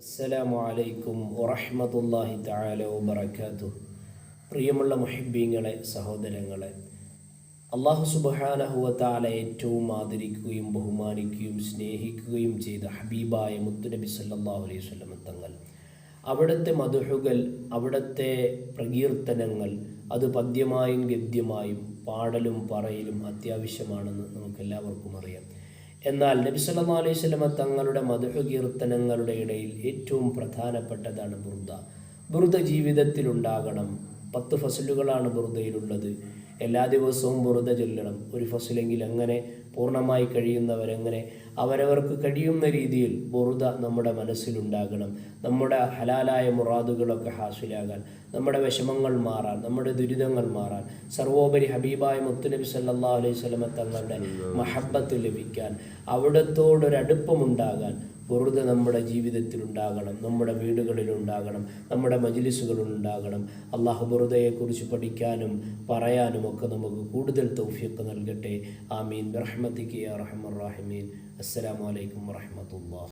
അസ്സലാമു അലൈക്കും വറഹ്മത്തുള്ളാഹി താല വബറകാതുഹു. പ്രിയമുള്ള മുഹിബീങ്ങളെ സഹോദരങ്ങളെ അള്ളാഹു സുബ്ഹാനഹു വതആല ഏറ്റവും ആദരിക്കുകയും ബഹുമാനിക്കുകയും സ്നേഹിക്കുകയും ചെയ്ത ഹബീബായ മുത്തുനബി സല്ലല്ലാഹു അലൈഹി വസല്ലം തങ്ങൾ. അവിടുത്തെ മധുഹുകൾ അവിടുത്തെ പ്രകീർത്തനങ്ങൾ അത് പദ്യമായും ഗദ്യമായും പാടലും പറയലും അത്യാവശ്യമാണെന്ന് നമുക്കെല്ലാവർക്കും അറിയാം. എന്നാൽ നബി സല്ലല്ലാഹു അലൈഹി വസല്ലമ തങ്ങളുടെ മധു കീർത്തനങ്ങളുടെ ഇടയിൽ ഏറ്റവും പ്രധാനപ്പെട്ടതാണ് ബുർദ. ബുർദ ജീവിതത്തിലുണ്ടാകണം. പത്ത് ഫസലുകളാണ് ബുർദയിലുള്ളത്. എല്ലാ ദിവസവും വെറുതെ ചൊല്ലണം. ഒരു ഫസലെങ്കിൽ അങ്ങനെ പൂർണമായി കഴിയുന്നവരെങ്ങനെ അവരവർക്ക് കഴിയുന്ന രീതിയിൽ ബുറുത നമ്മുടെ മനസ്സിലുണ്ടാകണം. നമ്മുടെ ഹലാലായ മുറാദുകളൊക്കെ ഹാസിലാകാൻ നമ്മുടെ വിഷമങ്ങൾ മാറാൻ നമ്മുടെ ദുരിതങ്ങൾ മാറാൻ സർവോപരി ഹബീബായ മുത്തുനബി സല്ലാ അലൈഹി വസല്ലമ തങ്ങളുടെ മഹബത്ത് ലഭിക്കാൻ അവിടത്തോടൊരടുപ്പമുണ്ടാകാൻ ബുറുദ നമ്മുടെ ജീവിതത്തിലുണ്ടാകണം നമ്മുടെ വീടുകളിലുണ്ടാകണം നമ്മുടെ മജിലിസുകളിൽ ഉണ്ടാകണം അള്ളാഹു ബുറുദയെക്കുറിച്ച് പഠിക്കാനും പറയാനും ഒക്കെ നമുക്ക് കൂടുതൽ തൗഫീഖ് നൽകട്ടെ. ആമീൻ. റഹ്മത്തിക്ക് യാ റഹ്മർ റാഹിമീൻ. അസ്സലാമു അലൈക്കും വറഹ്മത്തുള്ളാഹി